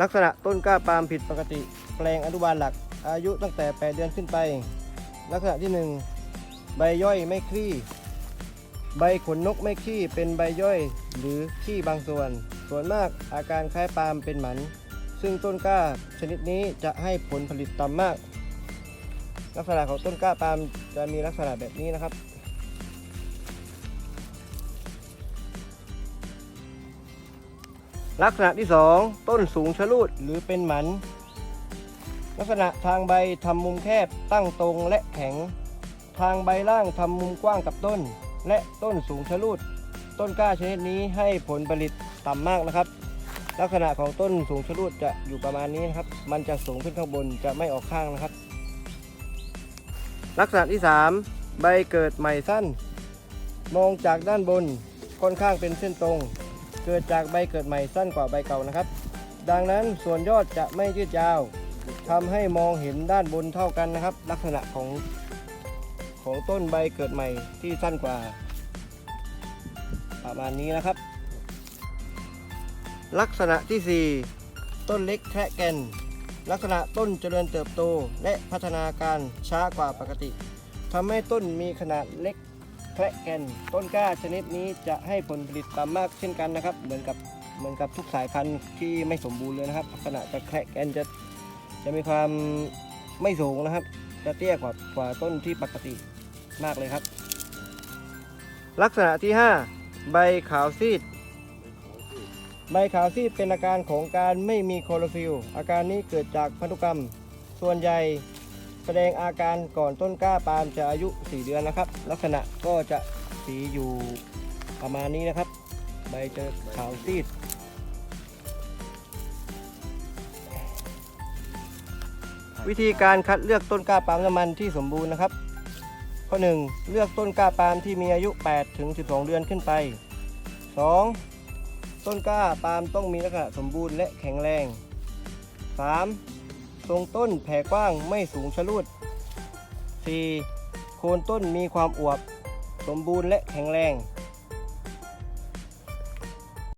ลักษณะต้นกล้าปาล์มผิดปกติ แปลงอนุบาลหลัก อายุตั้งแต่ 8 เดือนขึ้นไป ลักษณะที่ 1 ใบย่อยไม่คลี่ ใบขนนกไม่คลี่เป็นใบย่อยหรือคลี่บางส่วน ส่วนมากอาการคล้ายปาล์มเป็นหมัน ซึ่งต้นกล้าชนิดนี้จะให้ผลผลิตต่ำมาก ลักษณะของต้นกล้าปาล์มจะมีลักษณะแบบนี้นะครับ ลักษณะที่ 2 ต้นสูงชะลูดหรือเป็นหมัน ลักษณะทางใบทำมุมแคบตั้งตรงและแข็ง ทางใบล่างทำมุมกว้างกับต้น และต้นสูงชะลูด ต้นกล้าชนิดนี้ให้ผลผลิตต่ำมากนะครับ ลักษณะของต้นสูงชะลูดจะอยู่ประมาณนี้นะครับ มันจะสูงขึ้นข้างบนจะไม่ออกข้างนะครับ ลักษณะที่ 3 ใบเกิดใหม่สั้น มองจากด้านบนค่อนข้างเป็นเส้นตรง เกิดจากใบเกิดใหม่สั้นกว่าใบเก่านะครับ ดังนั้นส่วนยอดจะไม่ยืดยาวทำให้มองเห็นด้านบนเท่ากันนะครับ ลักษณะของของต้นใบเกิดใหม่ที่สั้นกว่า ประมาณนี้นะครับ ลักษณะที่ 4 ต้นเล็กแคระแกนลักษณะต้นเจริญเติบโตและพัฒนาการช้ากว่าปกติทำให้ต้นมีขนาดเล็ก แคระแกนต้นกล้าชนิดนี้จะให้ผลผลิตต่ำมากเช่นกันนะครับ เหมือนกับเหมือนกับทุกสายพันธุ์ที่ไม่สมบูรณ์เลยนะครับลักษณะจะแคระแกนจะจะมีความไม่สูงนะครับ จะเตี้ยกว่ากว่าต้นที่ปกติมากเลยครับ ลักษณะที่ 5 ใบขาวซีด ใบขาวซีดเป็นอาการของการไม่มีโคลอโรฟิลอาการนี้เกิดจากพันธุกรรม ส่วนใหญ่ แสดงอาการก่อนต้นกล้าปาล์มจะอายุ 4 เดือนนะครับ ลักษณะก็จะสีอยู่ประมาณนี้นะครับ ใบจะขาวซีด วิธีการคัดเลือกต้นกล้าปาล์มน้ำมันที่สมบูรณ์นะครับ ข้อ 1 เลือกต้นกล้าปาล์มที่มีอายุ 8 ถึง 12 เดือนขึ้นไป 2. ต้นกล้าปาล์มต้องมีลักษณะสมบูรณ์และแข็งแรง 3. ทรงต้นแผ่กว้างไม่สูงชะลูด 4. โคนต้นมีความอวบ สมบูรณ์และแข็งแรง